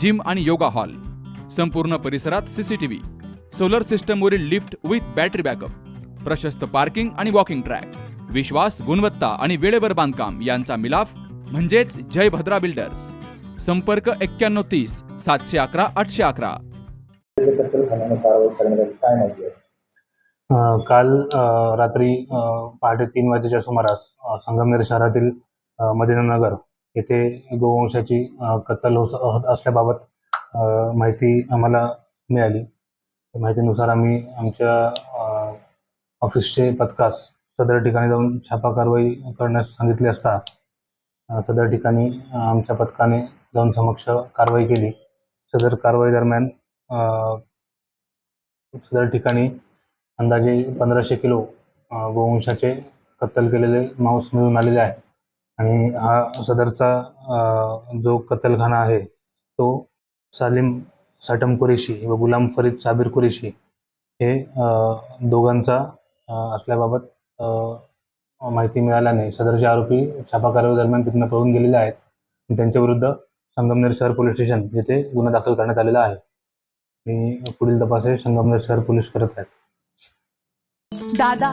Gym आणि yoga hall. संपूर्ण परिसरात सीसीटीव्ही सोलर सिस्टमवरील लिफ्ट विथ बॅटरी बॅकअप. प्रशस्त पार्किंग आणि वॉकिंग ट्रॅक. विश्वास गुणवत्ता आणि वेळेवर बांधकाम यांचा मिलाफ म्हणजेच जय भद्रा बिल्डर्स. संपर्क एक्क्याण्णव तीस सातशे अकरा आठशे अकरा. काल रात्री पहाटे तीन वाजेच्या सुमारास संगमनेर शहरातील मदिनानगर येथे गोवंशाची कत्तल होत असल्याबाबत माहिती आम्हाला मिळाली. त्या माहितीनुसार आम्ही आमच्या ऑफिसचे पथकास सदर ठिकाणी जाऊन छापा कारवाई करण्यास सांगितले असता सदर ठिकाणी आमच्या पथकाने जाऊन समक्ष कारवाई केली. सदर कारवाई दरम्यान सदर ठिकाणी अंदाजे पंधराशे किलो गोवंशाचे कत्तल केलेले मांस मिळून आलेले आहे आणि हा सदरचा जो कत्तलखाना आहे तो सालिम साटम कुरेशी व गुलाम फरीद साबिर कुरेशी हे दोघांचा असल्याबाबत माहिती मिळाल्याने सदरचे आरोपी छापा कारवाई दरम्यान तिथनं पळून गेलेले आहेत. त्यांच्याविरुद्ध संगमनेर शहर पोलीस स्टेशन येथे गुन्हा दाखल करण्यात आलेला आहे. आणि पुढील तपास हे संगमनेर शहर पोलीस करत आहेत. दादा